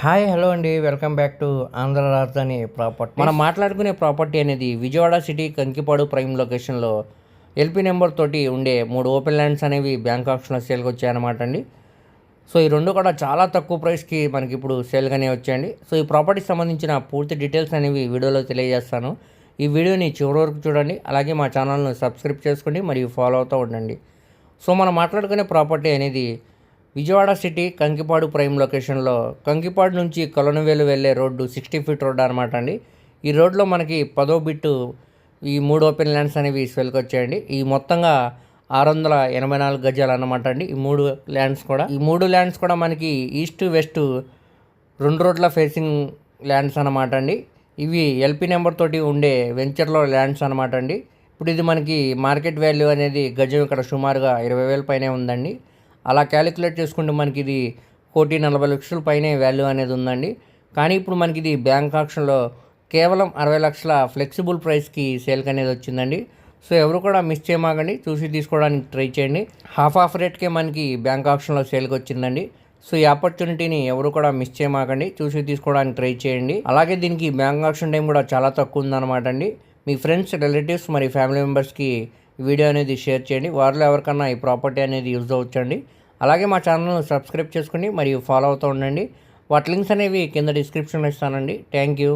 Hi hello అండి. Welcome back to Andhra రాజధాని property మనం మాట్లాడుకునే ప్రాపర్టీ అనేది విజయవాడ సిటీ కంకిపాడు ప్రైమ్ లొకేషన్లో ఎల్పి నెంబర్ తోటి ఉండే మూడు ఓపెన్ ల్యాండ్స్ అనేవి బ్యాంక్ ఆప్షన్లో సేల్కి వచ్చాయన్నమాట అండి. సో ఈ రెండు కూడా చాలా తక్కువ ప్రైస్కి మనకి ఇప్పుడు సేల్గానే వచ్చాయండి. సో ఈ ప్రాపర్టీకి సంబంధించిన పూర్తి డీటెయిల్స్ అనేవి వీడియోలో తెలియజేస్తాను. ఈ వీడియోని చివరి వరకు చూడండి. అలాగే మా ఛానల్ను సబ్స్క్రైబ్ చేసుకోండి మరియు ఫాలో అవుతూ ఉండండి. సో మనం మాట్లాడుకునే ప్రాపర్టీ అనేది విజయవాడ సిటీ కంకిపాడు ప్రైమ్ లొకేషన్లో కంకిపాడు నుంచి కొలనవేలు వెళ్ళే రోడ్డు సిక్స్టీ ఫీట్ రోడ్ అనమాట అండి. ఈ రోడ్లో మనకి పదో బిట్టు ఈ మూడు ఓపెన్ ల్యాండ్స్ అనేవి స్వెల్కి వచ్చాయండి ఈ మొత్తంగా ఆరు వందల ఎనభై నాలుగు గజాలు అనమాట అండి ఈ మూడు ల్యాండ్స్ కూడా. ఈ మూడు ల్యాండ్స్ కూడా మనకి ఈస్ట్ వెస్ట్ రెండు రోడ్ల ఫేసింగ్ ల్యాండ్స్ అనమాట అండి. ఇవి ఎల్పి నెంబర్ తోటి ఉండే వెంచర్లో ల్యాండ్స్ అనమాట అండి. ఇప్పుడు ఇది మనకి మార్కెట్ వాల్యూ అనేది గజం ఇక్కడ సుమారుగా ఇరవై వేల పైనే ఉందండి. అలా క్యాలిక్యులేట్ చేసుకుంటే మనకి ఇది కోటి నలభై లక్షల పైనే వాల్యూ అనేది ఉందండి. కానీ ఇప్పుడు మనకి ఇది బ్యాంక్ ఆప్షన్లో కేవలం అరవై లక్షల ఫ్లెక్సిబుల్ ప్రైస్కి సేల్కి అనేది వచ్చిందండి. సో ఎవరు కూడా మిస్ చేయమాకండి. చూసి తీసుకోవడానికి ట్రై చేయండి. హాఫ్ ఆఫ్ రేట్కే మనకి బ్యాంక్ ఆప్షన్లో సేల్కి వచ్చిందండి. సో ఈ ఆపర్చునిటీని ఎవరు కూడా మిస్ చేయమాకండి. చూసి తీసుకోవడానికి ట్రై చేయండి. అలాగే దీనికి బ్యాంక్ ఆప్షన్ టైం కూడా చాలా తక్కువ ఉందన్నమాట అండి. మీ ఫ్రెండ్స్ రిలేటివ్స్ మరి ఫ్యామిలీ మెంబర్స్కి వీడియో అనేది షేర్ చేయండి. వారిలో ఎవరికన్నా ఈ ప్రాపర్టీ అనేది యూజ్ అవ్వచ్చండి. అలాగే మా ఛానల్ను సబ్స్క్రైబ్ చేసుకోండి మరియు ఫాలో అవుతూ ఉండండి. వాటి లింక్స్ అనేవి కింద డిస్క్రిప్షన్లో ఇస్తానండి. Thank you.